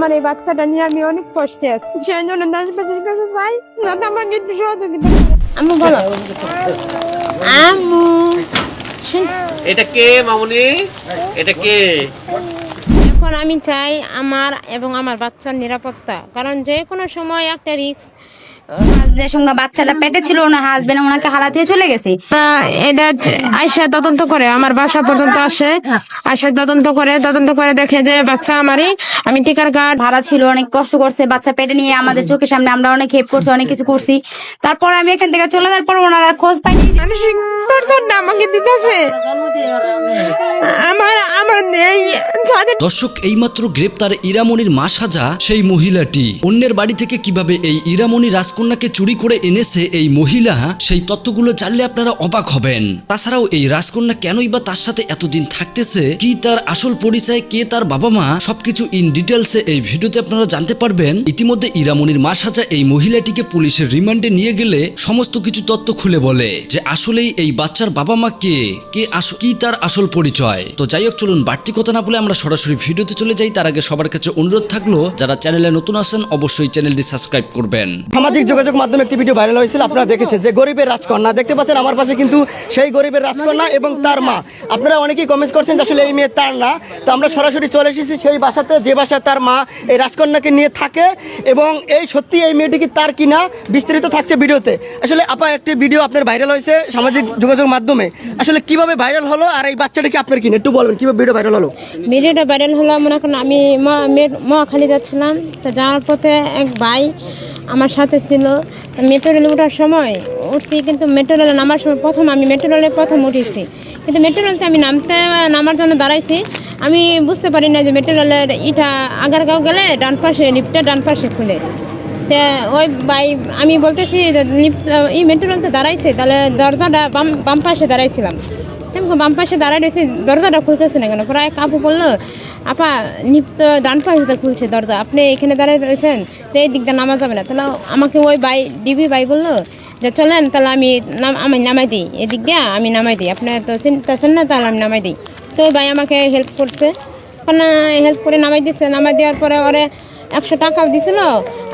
আমার এই বাচ্চাটা নিয়ে আমি অনেক কষ্টে আছি। সেই জন্য কাছে চাই যাতে আমাকে একটু সহযোগিতা। আম্মু বলো। এটা কে মামুনি? এটা কে? এখন আমি চাই আমার এবং আমার বাচ্চার নিরাপত্তা। কারণ যে কোনো সময় একটা রিস্ক সঙ্গে বাচ্চাটা পেটে ছিল ওনার হাজবেন্ড ওনাকে হালাত হয়ে চলে গেছে। এটা আয়সা তদন্ত করে আমার বাসা পর্যন্ত আসে। আয়সা তদন্ত করে তদন্ত করে দেখে যে বাচ্চা আমারই আমি টিকার কার্ড। ভাড়া ছিল অনেক কষ্ট করছে বাচ্চা পেটে নিয়ে আমাদের চোখের সামনে আমরা অনেক হেল্প করছি অনেক কিছু করছি। তারপর আমি এখান থেকে চলে যাওয়ার পর ওনারা খোঁজ পাইনি। মানসিক দর্শনটা আমাকে দিতেছে। আমার আমার দর্শক এইমাত্র গ্রেপ্তার ইরামনির মা সাজা সেই মহিলাটি। অন্যের বাড়ি থেকে কীভাবে এই ইরামণি রাজকন্যাকে চুরি করে এনেছে এই মহিলা, সেই তত্ত্বগুলো জানলে আপনারা অবাক হবেন। তাছাড়াও এই রাজকন্যা কেনই বা তার সাথে এতদিন থাকতেছে? কি তার আসল পরিচয়? কে তার বাবা মা সবকিছু ইন ডিটেলসে এই ভিডিওতে আপনারা জানতে পারবেন। ইতিমধ্যে ইরামনির মা সাজা এই মহিলাটিকে পুলিশের রিমান্ডে নিয়ে গেলে সমস্ত কিছু তথ্য খুলে বলে যে, আসলেই এই বাচ্চার বাবা মা কে কে কি তার আসল পরিচয়? তো যাই হোক, চলুন বাড়তি কথা না বলে আমরা সরাসরি ভিডিওতে চলে যাই। তার আগে সবার কাছে অনুরোধ থাকল, যারা চ্যানেলে নতুন আছেন, অবশ্যই চ্যানেলটি সাবস্ক্রাইব করবেন। সামাজিক যোগাযোগ মাধ্যমে একটি ভিডিও ভাইরাল হয়েছিল, আপনারা দেখেছেন যে গরিবের রাজকন্যা। দেখতে পাচ্ছেন আমার পাশে কিন্তু সেই গরিবের রাজকন্যা এবং তার মা। আপনারা অনেকেই কমেন্ট করছেন যে আসলে এই মেয়ে তার না। তো আমরা সরাসরি চলে এসেছি সেই বাসাতে, যে বাসায় তার মা এই রাজকন্যাকে নিয়ে থাকে এবং এই সত্যি এই মেয়েটি কি তার কিনা বিস্তারিত থাকছে ভিডিওতে। আসলে আপা, একটি ভিডিও আপনার ভাইরাল হয়েছে সামাজিক যোগাযোগ মাধ্যমে। আসলে কীভাবে ভাইরাল হলো আর এই বাচ্চাটা কি আপনার কিনা? একটু বলবেন, কীভাবে ভিডিও ভাইরাল হলো? ভিডিওটা ভাইরাল হলো, মনে করেন আমি মহাখালী যাচ্ছিলাম তো যাওয়ার পথে এক ভাই আমার সাথে ছিল মেট্রো রেলে ওঠার সময় উঠছি, কিন্তু মেট্রো রেলে নামার সময় প্রথম আমি মেট্রো রেলে প্রথম উঠেছি। কিন্তু মেট্রো রেলতে আমি নামতে, নামার জন্য দাঁড়াইছি। আমি বুঝতে পারি না যে মেট্রো রেলের ইটা আগারগাঁও গেলে ডান পাশে, লিফটটা ডান পাশে খুলে। ওই ভাই আমি বলতেছি লিফট, এই মেট্রো রেলতে দাঁড়াইছে, তাহলে দরজাটা বাম বাম পাশে দাঁড়াইছিলাম। বাম পাশে দাঁড়ায় রয়েছে দরজাটা খুলতেছে না কেন? প্রায় কাপু বলল আপা নিপ্ত ডান পাশে খুলছে, দরজা। আপনি এখানে দাঁড়ায় রয়েছেন, তো এই দিকটা নামা যাবে না। তাহলে আমাকে ওই বাই ডিবি বাই বলল যে, চলেন, তাহলে আমি নাম, আমি নামাই দিই। এদিক দিয়ে আমি নামাই দিই। আপনার তো চিনতেছেন না, তাহলে আমি নামাই দিই। তো ভাই আমাকে হেল্প করছে। কারণ হেল্প করে নামাই দিচ্ছে নামাই দেওয়ার পরে ওরে একশো টাকাও দিছিল,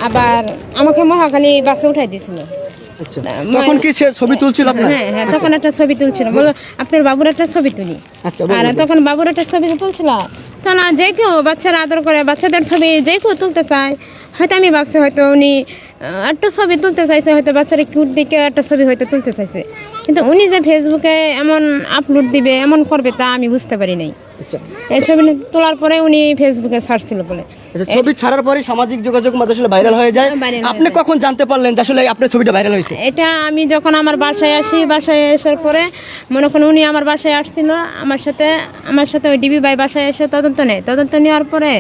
আবার আমাকে মহাখালী বাসে উঠাই দিছিল। তখন কি সে ছবি তুলছিল হ্যাঁ হ্যাঁ তখন একটা ছবি তুলছিল। বলো আপনার বাবুর একটা ছবি তুলি। আচ্ছা, আর তখন বাবুর একটা ছবি তুলছিল। তখন যে কেউ বাচ্চারা আদর করে বাচ্চাদের ছবি যে কেউ তুলতে চায়। হয়তো আমি ভাবছি হয়তো উনি একটা ছবি তুলতে চাইছে হয়তো বাচ্চারা কিউট দিকে একটা ছবি হয়তো তুলতে চাইছে। কিন্তু উনি যে ফেসবুকে এমন আপলোড দিবে এমন করবে তা আমি বুঝতে পারি নাই। আচ্ছা এই ছবি তোলার পরে উনি ফেসবুকে সার্চ ছিল বলে। আচ্ছা ছবি ছাড়ার পরে সামাজিক যোগাযোগ মাধ্যমে আসলে ভাইরাল হয়ে যায়। হ্যাঁ, আপনি কখন জানতে পারলেন যে আসলে আপনার ছবিটা ভাইরাল হয়েছে? এটা আমি যখন আমার বাসায় আসি বাসায় আসার পরে মনে করেন উনি আমার বাসায় আসছিল আমার সাথে আমার সাথে ওই ডিবি ভাই বাসায় এসে তদন্ত নেয়। তদন্ত নেওয়ার পরে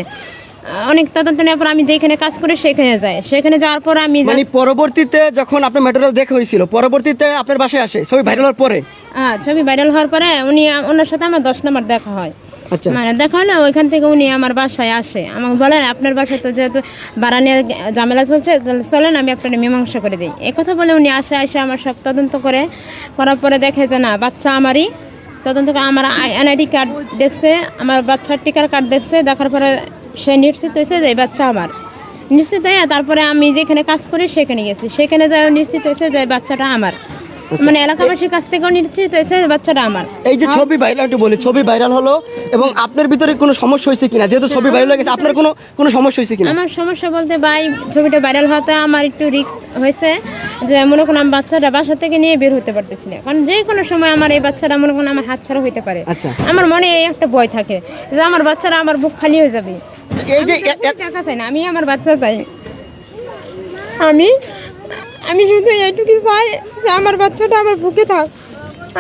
অনেক তদন্ত নেওয়ার পর আমি যেখানে কাজ করি সেখানে যাই। সেখানে যাওয়ার পর আমি মানে পরবর্তীতে যখন আপনার ম্যাটেরিয়াল দেখা হয়েছিল পরবর্তীতে আপনার বাসায় আসে ছবি ভাইরাল হওয়ার পরে? হ্যাঁ ছবি ভাইরাল হওয়ার পরে উনি ওনার সাথে আমার দশ নম্বর দেখা হয়। আচ্ছা মানে দেখা হলো ওইখান থেকে উনি আমার বাসায় আসে। আমাকে বলেন, আপনার বাসায় তো যেহেতু নিয়ে ঝামেলা চলছে চলেন, আমি আপনার মীমাংসা করে দিই। কথা বলে উনি আসে আসে আমার সব তদন্ত করে। করার পরে দেখে যে না, বাচ্চা আমারই। তদন্ত করে আমার এনআইডি কার্ড দেখছে, আমার বাচ্চার টিকার কার্ড দেখছে, দেখার পরে সে নিশ্চিত হয়েছে যে বাচ্চা আমার। নিশ্চিত হয়ে তারপরে আমি যেখানে কাজ করি, সেখানে গেছি। সেখানে যাই নিশ্চিত হয়েছে যে বাচ্চাটা আমার। মানে এলাকাবাসীর কাছ থেকেও নিশ্চিত হয়েছে যে বাচ্চাটা আমার। এই যে ছবি ভাইরাল একটু বলি ছবি ভাইরাল হলো এবং আপনার ভিতরে কোনো সমস্যা হয়েছে কিনা? যেহেতু ছবি ভাইরাল হয়ে গেছে আপনার কোনো কোনো সমস্যা হয়েছে কিনা? আমার সমস্যা বলতে ভাই ছবিটা ভাইরাল হতে আমার একটু রিস্ক হয়েছে যে মনে করুন আমি বাচ্চাটা বাসা থেকে নিয়ে বের হতে পারতেছি না। কারণ যে কোনো সময় আমার এই বাচ্চাটা মনে করুন আমার হাত ছাড়া হইতে পারে। আচ্ছা। আমার মনে এই একটা ভয় থাকে যে আমার বাচ্চারা আমার বুক খালি হয়ে যাবে। এই যে আমি টাকা চাই না আমি আমার বাচ্চা চাই। আমি আমি শুধু এইটুকু চাই যে আমার বাচ্চাটা আমার বুকে থাক।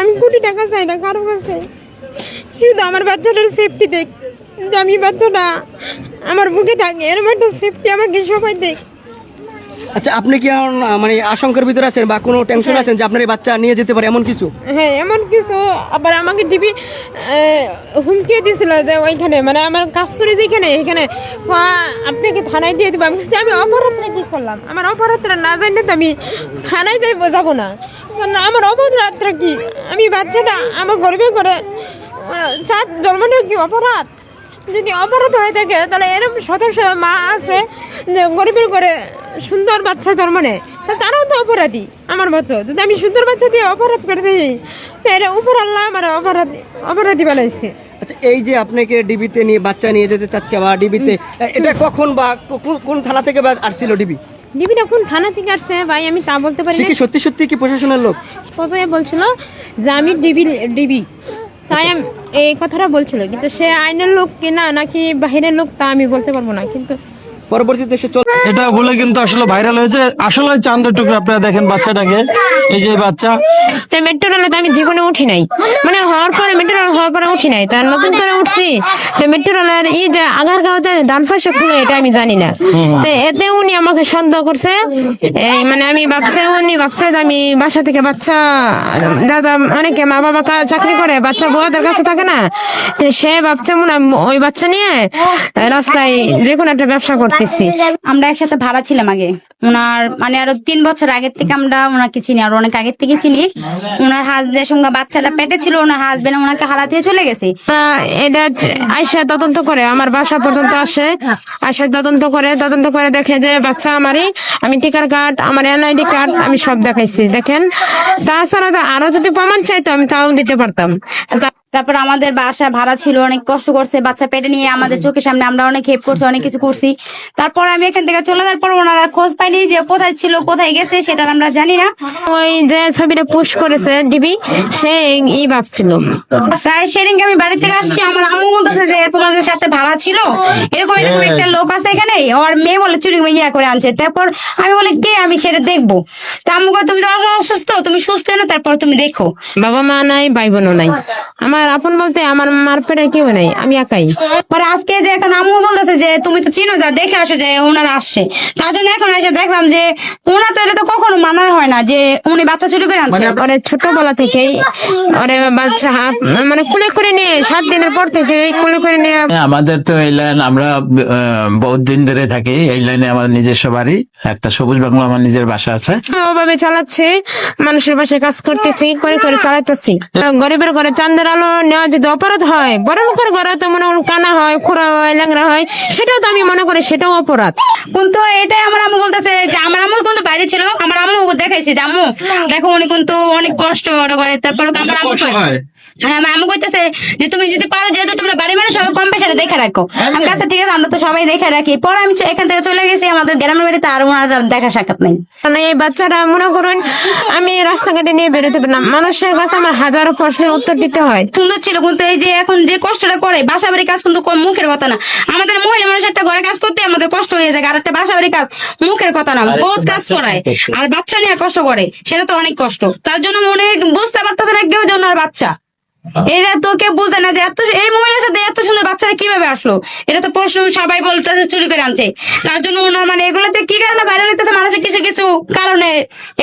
আমি কোটি টাকা চাই না, কারও কাছে। শুধু আমার বাচ্চাটার সেফটি দেখ। আমি বাচ্চাটা আমার বুকে থাকে এরকম একটা সেফটি আমাকে সবাই দেখ। আচ্ছা আপনি কি এখন, মানে আশঙ্কার ভিতরে আছেন বা কোনো টেনশন আছেন যে আপনার এই বাচ্চা নিয়ে যেতে পারে এমন কিছু? হ্যাঁ এমন কিছু আবার আমাকে টিভি হুমকিয়ে দিয়েছিল যে ওইখানে মানে আমার কাজ করে যেখানে এখানে আপনাকে থানায় দিয়ে দেবো। আমি আমি অপরাধটা কি করলাম? আমার অপরাধটা না জানলে তো আমি থানায় যাই যাব না। আমার অপরাধটা কি? আমি বাচ্চাটা আমার গর্বে করে আহ, চার জন্ম নেওয়া কি অপরাধ? যদি অপরাধ হয়ে থাকে তাহলে এরকম সদস্য মা আছে যে গরিবের করে সুন্দর বাচ্চা জন্ম নেয় তা তারাও তো অপরাধী আমার মতো। যদি আমি সুন্দর বাচ্চা দিয়ে অপরাধ করে দিই তাহলে উপর আল্লাহ আমার অপরাধ অপরাধী বানাইছে। আচ্ছা এই যে আপনাকে ডিবিতে নিয়ে বাচ্চা নিয়ে যেতে চাচ্ছে বা ডিবিতে এটা কখন বা কোন- থানা থেকে বা আসছিল ডিবি? ডিবিটা কোন থানা থেকে আসছে ভাই আমি তা বলতে পারি না। কি সত্যি সত্যি কি প্রশাসনের লোক? প্রথমে বলছিল যে আমি ডিবি ডিবি। তাই আমি এই কথাটা বলছিল কিন্তু সে আইনের লোক কিনা নাকি বাহিরের লোক তা আমি বলতে পারব না কিন্তু পরবর্তীতে সে এটা বলে কিন্তু আসলে ভাইরাল হয়েছে। আসলে চান্দের টুকরা আপনারা দেখেন বাচ্চাটাকে। এই যে বাচ্চা। তো মেট্রো রেলে তো আমি জীবনে উঠি নাই। মানে হওয়ার পরে মেট্রো রেল হওয়ার পরে উঠি নাই। তার নতুন করে উঠছি। তো মেট্রো রেলের ই যে আগার গাঁও ডান পাশে খুলে এটা আমি জানি না। তো এতে উনি আমাকে সন্দেহ করছে। মানে আমি ভাবছে উনি ভাবছে যে আমি বাসা থেকে বাচ্চা দাদা অনেকে মা বাবা চাকরি করে বাচ্চা বউদের কাছে থাকে না। তো সে ভাবছে মনে হয় ওই বাচ্চা নিয়ে রাস্তায় যে কোনো একটা ব্যবসা করতেছি। আমরা একসাথে ভাড়া ছিলাম আগে। ওনার মানে আরও তিন বছর আগের থেকে আমরা ওনাকে চিনি, আর অনেক আগের থেকে চিনি। ওনার হাজবেন্ডের সঙ্গে বাচ্চাটা পেটে ছিল ওনার হাজবেন্ড ওনাকে হয়ে চলে গেছে। এটা আয়সা তদন্ত করে, আমার বাসা পর্যন্ত আসে। আয়সা তদন্ত করে তদন্ত করে দেখে যে বাচ্চা আমারই, আমি টিকার কার্ড, আমার এনআইডি কার্ড, আমি সব দেখাইছি, দেখেন। তাছাড়া আরও যদি প্রমাণ চাইতো, আমি তাও দিতে পারতাম। তারপর আমাদের বাসা ভাড়া ছিল অনেক কষ্ট করছে বাচ্চা পেটে নিয়ে আমাদের চোখের সামনে আমরা অনেক হেল্প করছি অনেক কিছু করছি। তারপর আমি এখান থেকে চলে যাওয়ার পর ওনারা খোঁজ পাইনি যে কোথায় ছিল কোথায় গেছে সেটা আমরা জানি না। ওই যে ছবিটা পুশ করেছে ডিবি সে ই ভাবছিল। তাই সেদিনকে আমি বাড়ি থেকে আসছি আমার আম্মু বলতেছে যে তোমাদের সাথে ভাড়া ছিল? এরকম এরকম একটা লোক আছে এখানে ওর মেয়ে বলে চুরি ইয়া করে আনছে। তারপর আমি বলি কে? আমি সেটা দেখব। তা আম্মু কয়, তুমি তো অসুস্থ তুমি সুস্থ না তারপর তুমি দেখো। বাবা মা নাই ভাই বোনও নাই। আমার আপন বলতে আমার মার পেটে কেউ নাই আমি একাই। পরে আজকে যে এখন আম্মু বলতেছে যে তুমি তো চিনো যা দেখে আসো যে ওনারা আসছে। তার জন্য এখন এসে দেখলাম যে ওনার তো এটা তো কখনো মানার হয় না যে উনি বাচ্চা চুরি করে আনছে। ওরে ছোটবেলা থেকেই ওরে বাচ্চা মানে কুলে করে নিয়ে সাত দিনের পর থেকে কুলে করে নিয়ে হ্যাঁ, আমাদের তো এই লাইন আমরা বহুত দিন ধরে থাকি এই লাইনে আমার নিজস্ব বাড়ি একটা সবুজ বাংলা আমার নিজের বাসা আছে। ওভাবে চালাচ্ছে মানুষের পাশে কাজ করতেছি করে করে চালাতেছি গরিবের ঘরে চান্দের আলো নেওয়া যদি অপরাধ হয় ঘরে তো মনে কানা হয় খোরা হয় ল্যাংরা হয় সেটাও তো আমি মনে করি সেটাও অপরাধ। কিন্তু এটাই আমার আম্মু বলতেছে যে আমার আম্মু কিন্তু বাইরে ছিল আমার আম্মু দেখাইছে যে আম্মু দেখো উনি কিন্তু অনেক কষ্ট করে তারপর আমার আম্মু হ্যাঁ। আমার আম্মু কইতেছে যে তুমি যদি পারো যেহেতু তোমরা মানে সবাই কম পেশারে দেখে রাখো। আমি কাছে ঠিক আছে আমরা তো সবাই দেখে রাখি। পরে আমি এখান থেকে চলে গেছি আমাদের গ্রামের বাড়িতে আর ওনার দেখা সাক্ষাৎ নেই। মানে এই বাচ্চাটা মনে করুন আমি রাস্তাঘাটে নিয়ে বেরোতে পারি না। মানুষের কাছে আমার হাজারো প্রশ্নের উত্তর দিতে হয়। সুন্দর ছিল কিন্তু এই যে এখন যে কষ্টটা করে বাসা বাড়ি কাজ কিন্তু কম মুখের কথা না। আমাদের মহিলা মানুষ একটা ঘরে কাজ করতে আমাদের কষ্ট হয়ে যায় আর একটা বাসা বাড়ি কাজ মুখের কথা না বহুত কাজ করায়। আর বাচ্চা নিয়ে কষ্ট করে সেটা তো অনেক কষ্ট। তার জন্য মনে বুঝতে পারতেছে না কেউ যেন আর বাচ্চা। এটা তো কেউ বুঝে না যে এত এই মহিলার সাথে এত সুন্দর বাচ্চারা কীভাবে আসলো? এটা তো প্রশ্ন সবাই বলতেছে চুরি করে আনছে। তার জন্য ওনার মানে এগুলোতে কি কারণে ভাইরাল হইতেছে মানুষের কিছু কিছু কারণে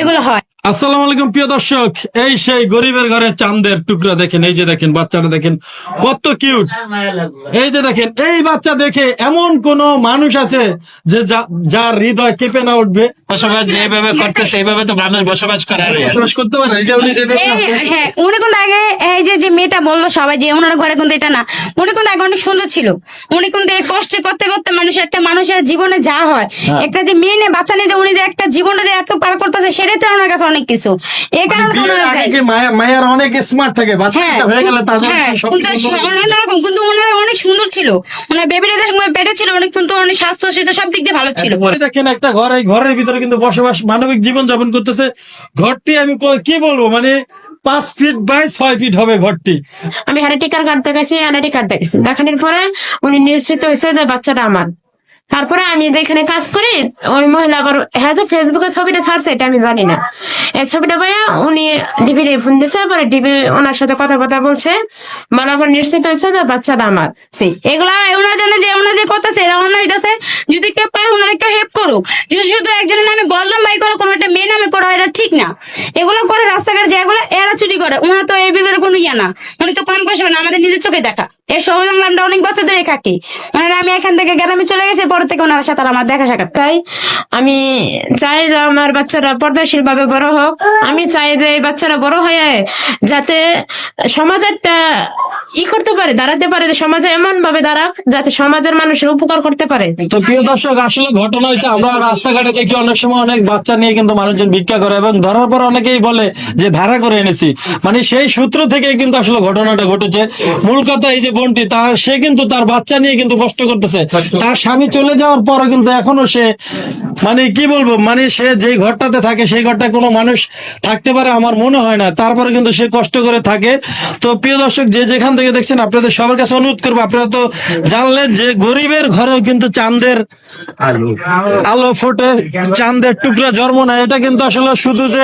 এগুলো হয়। আসসালামু আলাইকুম প্রিয় দর্শক। এই সেই গরিবের ঘরে চাঁদের টুকরা দেখেন এই যে দেখেন বাচ্চাটা দেখেন কত কিউট এই যে দেখেন এই বাচ্চা দেখে এমন কোন মানুষ আছে যে যার হৃদয় কেঁপে না উঠবে। বসবাস যেভাবে করতেছে এইভাবে তো মানুষ বসবাস করে বসবাস করতে পারে এই যে উনি যেভাবে হ্যাঁ উনি কিন্তু আগে এই যে যে মেয়েটা বলল সবাই যে ওনার ঘরে কিন্তু এটা না উনি কিন্তু আগে অনেক সুন্দর ছিল। উনি কিন্তু এই কষ্টে করতে করতে মানুষের একটা মানুষের জীবনে যা হয়। একটা যে মেয়ে নিয়ে বাচ্চা নিয়ে যে উনি যে একটা জীবনটা যে এত পার করতেছে সেটাই তো ওনার কাছে অনেক কিছু। এই কারণে তো বিয়ের ওনার আগে ভাই- কি মায়া- মায়ের অনেক স্মার্ট থাকে বাচ্চা হ্যাঁ হয়ে গেলে তাদের কিন্তু কিছু অন্যরকম কিন্তু ওনার অনেক সুন্দর ছিল। ওনার বেবিটা সময় পেটে ছিল অনেক কিন্তু অনেক স্বাস্থ্য সেটা সব দিক দিয়ে ভালো ছিল। দেখেন একটা ঘর এই ঘরের ভিতরে কিন্তু বসবাস মানবিক জীবন যাপন করতেছে। ঘরটি আমি কি বলব মানে পাঁচ ফিট বাই ছয় ফিট হবে ঘরটি। আমি হ্যাঁ টিকার কার্ড দেখাইছি এনআইডি কার্ড দেখাইছি দেখানোর পরে উনি নিশ্চিত হয়েছে যে বাচ্চাটা আমার। তারপরে আমি যেখানে কাজ করি, ওই মহিলা হ্যাঁ যে ফেসবুকে ছবিটা ছাড়ছে, এটা আমি জানি না। এই ছবিটা পাইয়া উনি ডিবি ফোন দিছে, পরে ডিবি ওনার সাথে কথা কথা বলছে বলার পর নিশ্চিত হয়েছে যে বাচ্চাটা আমার। সেই এগুলা ওনার জন্য যে ওনার যে কথা সেটা ওনার হইতাছে। যদি কেউ পারে ওনারা কেউ হেল্প করুক। যদি শুধু একজনের নামে বললাম, ভাই করো, কোনো একটা মেয়ে নামে করো, এটা ঠিক না। এগুলো করে রাস্তাঘাট যেগুলো এরা চুরি করে। ওনার তো এই বিবের কোনো ইয়ে না। উনি তো কম পয়সা না আমাদের নিজের চোখে দেখা। এই সবুজ বাংলা আমরা অনেক বছর ধরে থাকি। ওনারা আমি এখান থেকে গ্রামে চলে গেছি পরে থেকে ওনার সাথে আমার দেখা সাক্ষাৎ। তাই আমি চাই যে আমার বাচ্চারা পর্দাশীল ভাবে বড় হোক। আমি চাই যে এই বাচ্চারা বড় হয়ে যাতে সমাজ একটা ই করতে পারে দাঁড়াতে পারে যে সমাজে এমন ভাবে দাঁড়াক যাতে সমাজের মানুষের উপকার করতে পারে। তো প্রিয় দর্শক আসলে ঘটনা হয়েছে আমরা রাস্তাঘাটে দেখি অনেক সময় অনেক বাচ্চা নিয়ে কিন্তু মানুষজন ভিক্ষা করে এবং ধরার পর অনেকেই বলে যে ভাড়া করে এনেছি। মানে সেই সূত্র থেকে কিন্তু আসলে ঘটনাটা ঘটেছে। মূল কথা এই যে বোনটি তার সে কিন্তু তার বাচ্চা নিয়ে কিন্তু কষ্ট করতেছে। তার স্বামী চলে যাওয়ার পরও কিন্তু এখনও সে মানে কি বলব মানে সে যে ঘরটাতে থাকে সেই ঘরটা কোনো মানুষ থাকতে পারে আমার মনে হয় না। তারপরে কিন্তু সে কষ্ট করে থাকে। তো প্রিয় দর্শক যে যেখান থেকে দেখছেন আপনাদের সবার কাছে অনুরোধ করব আপনারা তো জানলেন যে গরিবের ঘরেও কিন্তু চাঁদের আলো। ফোটে চাঁদের টুকরা জন্ম নেয়। এটা কিন্তু আসলে শুধু যে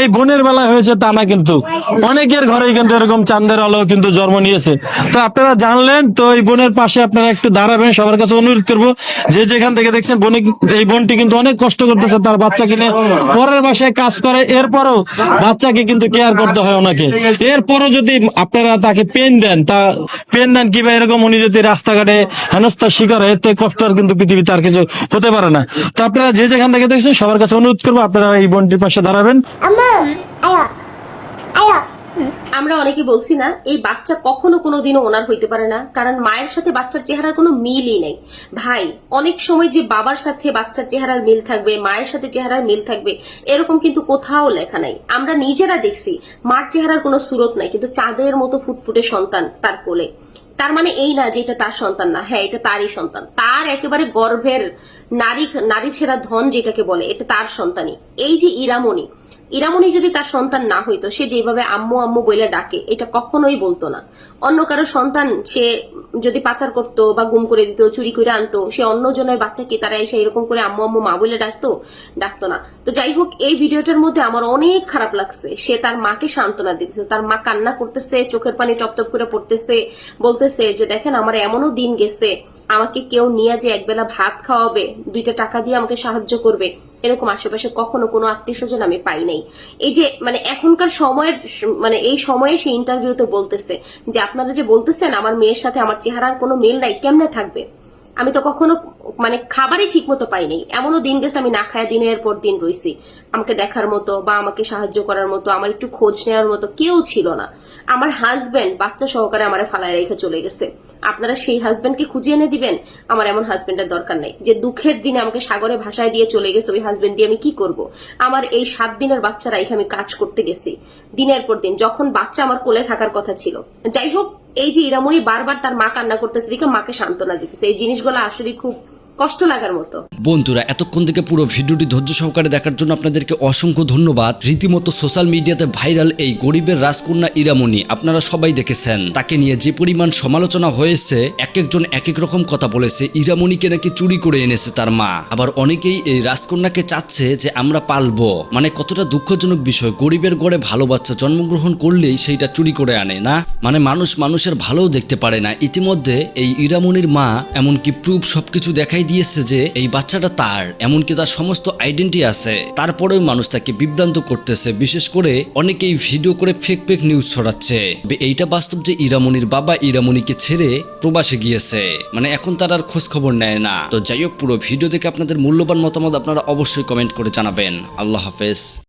এই বোনের বেলা হয়েছে তা না কিন্তু। অনেকের ঘরেই কিন্তু এরকম চাঁদের আলো কিন্তু জন্ম নিয়েছে। তো আপনারা জানলেন, তো এই বোনের পাশে আপনারা একটু দাঁড়াবেন, সবার কাছে অনুরোধ করব। যে যেখান থেকে দেখছেন, বোনে এই বোনটি কিন্তু অনেক কষ্ট করতেছে, তার বাচ্চাকে নিয়ে পরের বাসায় কাজ করে, এরপরও বাচ্চাকে কিন্তু কেয়ার করতে হয় ওনাকে। এরপরও যদি আপনারা তাকে পেন দেন, তা পেন দেন কিংবা এরকম উনি যদি রাস্তাঘাটে হেনস্থার শিকার হয়, এতে কষ্ট আর কিন্তু পৃথিবীতে আর কিছু হতে পারে না। তো আপনারা যে যেখান থেকে দেখছেন, সবার কাছে অনুরোধ করব, আপনারা এই বোনটির পাশে দাঁড়াবেন। আমরা অনেকে বলছি না, এই বাচ্চা কখনো কোনোদিনও ওনার হইতে পারে না, কারণ মায়ের সাথে বাচ্চার চেহারার কোনো মিলই নেই। ভাই, অনেক সময় যে বাবার সাথে বাচ্চার চেহারার মিল থাকবে, মায়ের সাথে চেহারার মিল থাকবে, এরকম কিন্তু কোথাও লেখা নাই। আমরা নিজেরা দেখছি, মার চেহারার কোনো সুরত নাই, কিন্তু চাঁদের মতো ফুটফুটে সন্তান তার কোলে। তার মানে এই না যে এটা তার সন্তান না হ্যাঁ এটা তারই সন্তান। তার একেবারে গর্ভের নারী নারী ছেঁড়া ধন যেটাকে বলে, এটা তার সন্তানই। এই যে ইরামণি ইরামণি যদি তার সন্তান না হইতো, সে যেভাবে আম্মু আম্মু বলে ডাকে, এটা কখনোই বলতো না। অন্য কারও সন্তান সে যদি পাচার করতো বা গুম করে দিত, চুরি করে আনতো, সে অন্য জনের বাচ্চাকে তারা এসে এরকম করে আম্মু আম্মু মা বলে ডাকতো ডাকতো না। তো যাই হোক, এই ভিডিওটার মধ্যে আমার অনেক খারাপ লাগছে। সে তার মাকে সান্ত্বনা দিতেছে, তার মা কান্না করতেছে, চোখের পানি টপটপ করে পড়তেছে, বলতেছে যে, দেখেন, আমার এমনও দিন গেছে আমাকে কেউ নিয়ে যে একবেলা ভাত খাওয়াবে, দুইটা টাকা দিয়ে আমাকে সাহায্য করবে, এরকম আশেপাশে কখনো কোনো আত্মীয় স্বজন আমি পাই নাই। এই যে মানে এখনকার সময়ের মানে এই সময়ে সে ইন্টারভিউতে বলতেছে যে, আপনারা যে বলতেছেন, আমার মেয়ের সাথে আমার চেহারার কোনো মিল নাই, কেমনে থাকবে? আমি তো কখনো মানে খাবারই ঠিক মতো পাইনি। এমনও দিন গেছে আমি না খায়া দিনের পর দিন রইছি। আমাকে দেখার মতো বা আমাকে সাহায্য করার মতো, আমার একটু খোঁজ নেওয়ার মতো কেউ ছিল না। আমার হাজবেন্ড বাচ্চা সহকারে আমার ফালায় রেখে চলে গেছে। আপনারা সেই হাজবেন্ডকে খুঁজে এনে দিবেন? আমার এমন হাজবেন্ডের দরকার নাই। যে দুঃখের দিনে আমাকে সাগরে ভাষায় দিয়ে চলে গেছে, ওই হাজবেন্ড দিয়ে আমি কি করব? আমার এই সাত দিনের বাচ্চারা এখানে আমি কাজ করতে গেছি। দিনের পর দিন, যখন বাচ্চা আমার কোলে থাকার কথা ছিল। যাই হোক এই যে ইরামণি বারবার তার মা কান্না করতেছে, দেখে মাকে সান্ত্বনা দিতেছে। এই জিনিসগুলো আসলে খুব কষ্ট লাগার মতো। বন্ধুরা, এতক্ষণ থেকে পুরো ভিডিওটি ধৈর্য সহকারে দেখার জন্য আপনাদেরকে অসংখ্য ধন্যবাদ। রীতিমতো সোশ্যাল মিডিয়াতে ভাইরাল এই গরিবের রাজকন্যা ইরামণি আপনারা সবাই দেখেছেন। তাকে নিয়ে যে পরিমাণ সমালোচনা হয়েছে এক একজন এক এক রকম কথা বলেছে, ইরামণিকে নাকি চুরি করে এনেছে তার মা। আবার অনেকেই এই রাজকন্যাকে চাচ্ছে যে আমরা পালবো। মানে কতটা দুঃখজনক বিষয়, গরিবের গড়ে ভালো বাচ্চা জন্মগ্রহণ করলেই সেইটা চুরি করে আনে, না? মানে মানুষ মানুষের ভালোও দেখতে পারে না। ইতিমধ্যে এই ইরামণির মা এমনকি প্রুফ সবকিছু দেখাই দিয়েছে যে এই বাচ্চাটা তার, এমনকি তার সমস্ত আইডেন্টি আছে। তারপরেও মানুষ তাকে বিভ্রান্ত করতেছে, বিশেষ করে অনেকেই ভিডিও করে ফেক ফেক নিউজ ছড়াচ্ছে। এইটা বাস্তব যে ইরামনির বাবা ইরামনিকে ছেড়ে প্রবাসে গিয়েছে। মানে এখন তার আর খোঁজ খবর নেয় না। তো যাই হোক, পুরো ভিডিও দেখে আপনাদের মূল্যবান মতামত আপনারা অবশ্যই কমেন্ট করে জানাবেন। আল্লাহ হাফেজ।